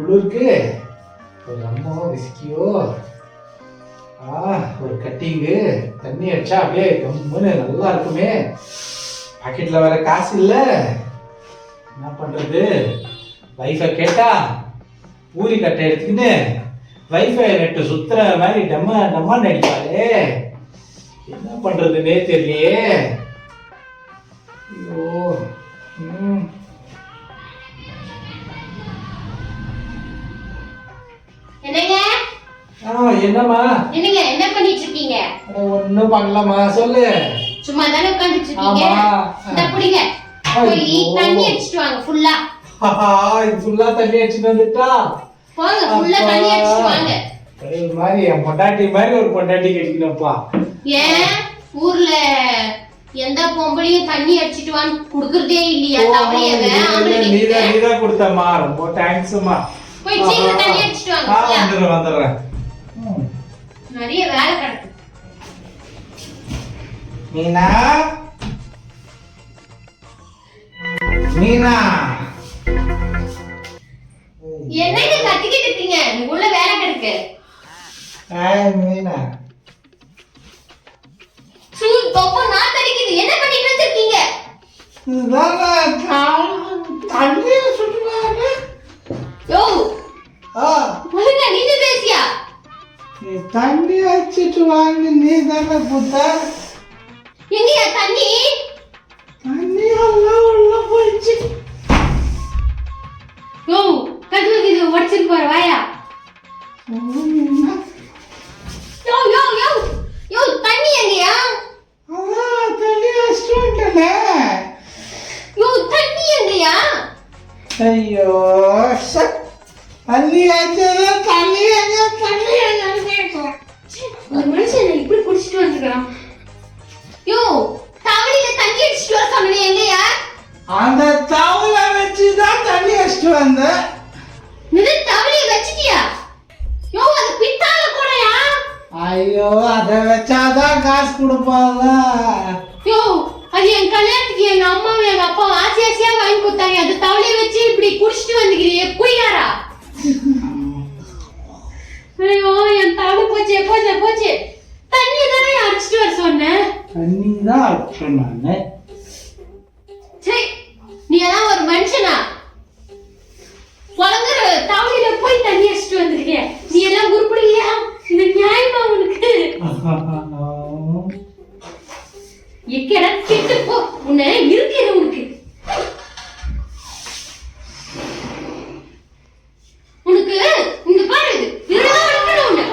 குளிருக்கு ஒரு அம்மாவோ விஸ்கியோ ஆ ஒரு கட்டிங்கு தண்ணி அடிச்சா அப்படியே கம்முன்னு நல்லா இருக்குமே. பாக்கெட்ல வேற காசு இல்ல. என்ன பண்றது? வைஃபை கேட்டா ஊரி கட்டை எடுத்துக்கின்னு வைஃபை நெட்டு சுத்துற மாதிரி டம்ம டம்மான்னு அடிப்பாளே. என்ன பண்றதுன்னே தெரியலையே. ஐயோ ம். என்னம்மா? என்னங்க என்ன பண்ணிட்டு இருக்கீங்க ஒன்றும் பண்ணலாமா சொல்லு. சும்மா தானே உட்காந்துட்டு இருக்கீங்க. இந்த புடிங்க போய். தண்ணி அடிச்சிட்டு வாங்க ஃபுல்லா ஃபுல்லா தண்ணி அடிச்சுட்டு வந்துட்டா? போங்க ஃபுல்லா தண்ணி அடிச்சிட்டு வாங்க. மாதிரி என் பொண்டாட்டி மாதிரி ஒரு பொண்டாட்டி கிடைக்கணும்ப்பா. ஏன்? ஊர்ல எந்த பொம்பளையும் தண்ணி அடிச்சிட்டு வான்னு குடுக்கறதே இல்லையா? தவளையவ நீதான் நீதான் கொடுத்தம்மா. ரொம்ப தேங்க்ஸ்மா போய் சீக்கிரம் தண்ணி அடிச்சிட்டு வாங்க. வந்துடுறேன் வந்துடுறேன். நிறைய வேலை கிடக்கு. மீனா? மீனா? என்னங்க கத்திக்கிட்டு இருக்கீங்க? உள்ள வேலை கிடக்கு. ஏய் மீனா. சூ தொப்ப நாத்து அடிக்குது என்ன பண்ணிட்டு வந்திருக்கீங்க? இதுதான் தண்ணியில சுற்றுவாங்க யோ ஆ. ஒழுங்கா நீ தண்ணி வச்சுட்டு வாங்க நீ தானே புத்தா? எங்கயா தண்ணி? தண்ணி எல்லாம் உள்ள போயிடுச்சு. யோ கதுவுக்கு இது உடச்சிட்டு போற வாயா. யோ யோ யோ யோ தண்ணி எங்கயா? அதான் தண்ணி வச்சுட்டு வந்துட்டேனே. யோ தண்ணி எங்கயா? ஐயோ. தண்ணி வச்சது தண்ணி எங்க தண்ணி அந்த தவளை வச்சு தான் தண்ணி வச்சுட்டு வந்தேன் இது தவளைய வச்சிட்டியா? யோ அது பித்தால கூடயா ஐயோ அதை வச்சாதான் காசு கொடுப்பாங்க. யோ அது என் கல்யாணத்துக்கு எங்க அம்மாவும் எங்க அப்பாவும் ஆசை ஆசையா வாங்கி கொடுத்தாங்க. அது தவளைய வச்சு இப்படி குடிச்சிட்டு வந்துக்கிறியே குயினாரா ஐயோ என் தவளை போச்சு போச்சு போச்சு. தண்ணி தானே அடிச்சிட்டு வர சொன்னேன்? தண்ணி தான் வச்சேன் நான் எக்கட கெட்டு போ. உன்னை இருக்கிற உனக்கு. உனக்கு இங்க பாரு உன்னை